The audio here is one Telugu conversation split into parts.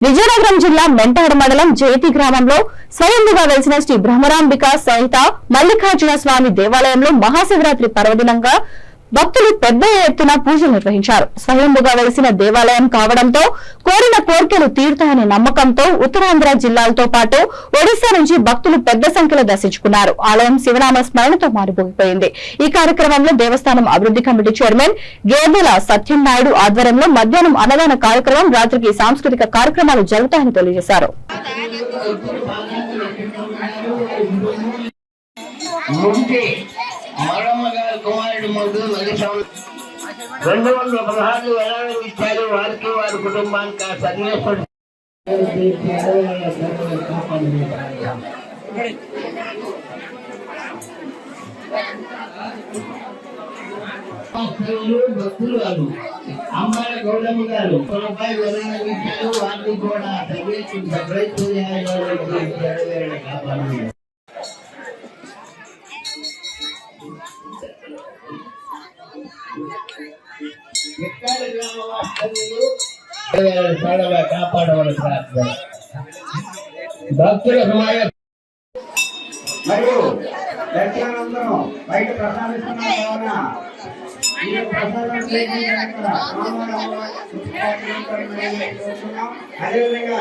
విజయనగరం జిల్లా మెంటాడ మండలం జయతి గ్రామంలో స్వయంగా వెలిసిన శ్రీ బ్రహ్మరాంబిక సహిత మల్లికార్జున స్వామి దేవాలయంలో మహాశివరాత్రి పర్వదినంగా భక్తులు పెద్ద ఎత్తున పూజలు నిర్వహించారు. స్వయంభుగా వెలిసిన దేవాలయం కావడంతో కోరిన కోరికలు తీరుతాయనే నమ్మకంతో ఉత్తరాంధ్ర జిల్లాలతో పాటు ఒడిశా నుంచి భక్తులు పెద్ద సంఖ్యలో దర్శించుకున్నారు. ఆలయం శివనామ స్మరణతో మారిపోయిపోయింది ఈ కార్యక్రమంలో దేవస్థానం అభివృద్ధి కమిటీ చైర్మన్ గేదెల సత్యనాయుడు ఆధ్వర్యంలో మధ్యాహ్నం అన్నదాన కార్యక్రమం రాత్రికి సాంస్కృతిక కార్యక్రమాలు జరుగుతాయని తెలియజేశారు. ముంటి మరమ్మ గారి కుమారుడు ముందు మధుస్వామి రెండు వందల పదహారు వేలాలు ఇచ్చారు వారికి వారి కుటుంబానికి ఆ సర్వేశ్వరుడు భక్తులు గారు అమ్మాయి గౌడమ్మ గారు రూపాయి వేలాలు ఇచ్చారు వారిని కూడా సర్వేశ్వరుడు సర్ప్రైజ్ చేయాలి గ్రామవాస్తవ్యులు కాపాడవలసిన ప్రార్థన భక్తుల మరియు బయట కావున ఈ ప్రసాదం అదేవిధంగా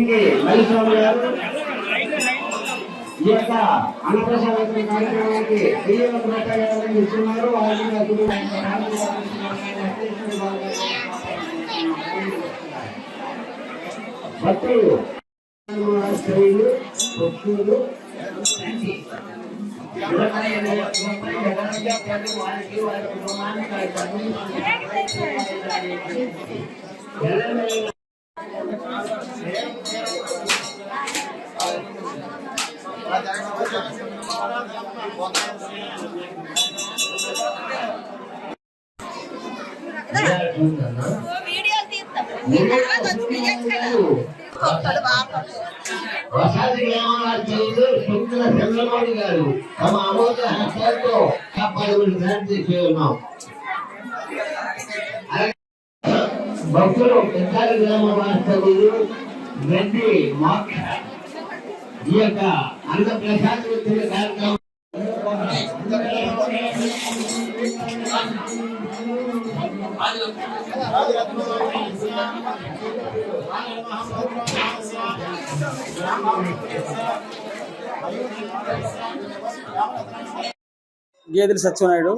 ఈ యొక్క అన్నప్రసాద కార్యక్రమానికి ఒక రూపాయలు ఇస్తున్నారు భక్తులు స్త్రీలు భక్తులు. వసతి గ్రామాధ్యయులు శుక్ల చంద్రమౌళి గారు తమ అమోఘ హస్తాలతో కాపాడమని ప్రార్థిస్తూ ఉన్నాం భక్తులు పెద్ద గ్రామ వాస్తవులు గడ్డి మోక్ష ఈ యొక్క అన్న ప్రసాద్ వచ్చిన కార్యక్రమం. గేదెల సత్యనాయుడు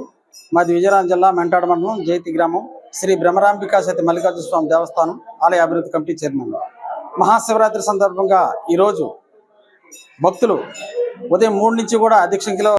మాది విజయనగరం జిల్లా మెంటాడ మండలం జైతి గ్రామం. శ్రీ బ్రహ్మరాంబికా సతి మల్లికార్జున స్వామి దేవస్థానం ఆలయ అభివృద్ధి కమిటీ చైర్మన్. మహాశివరాత్రి సందర్భంగా ఈరోజు భక్తులు ఉదయం మూడు నుంచి కూడా అధిక సంఖ్యలో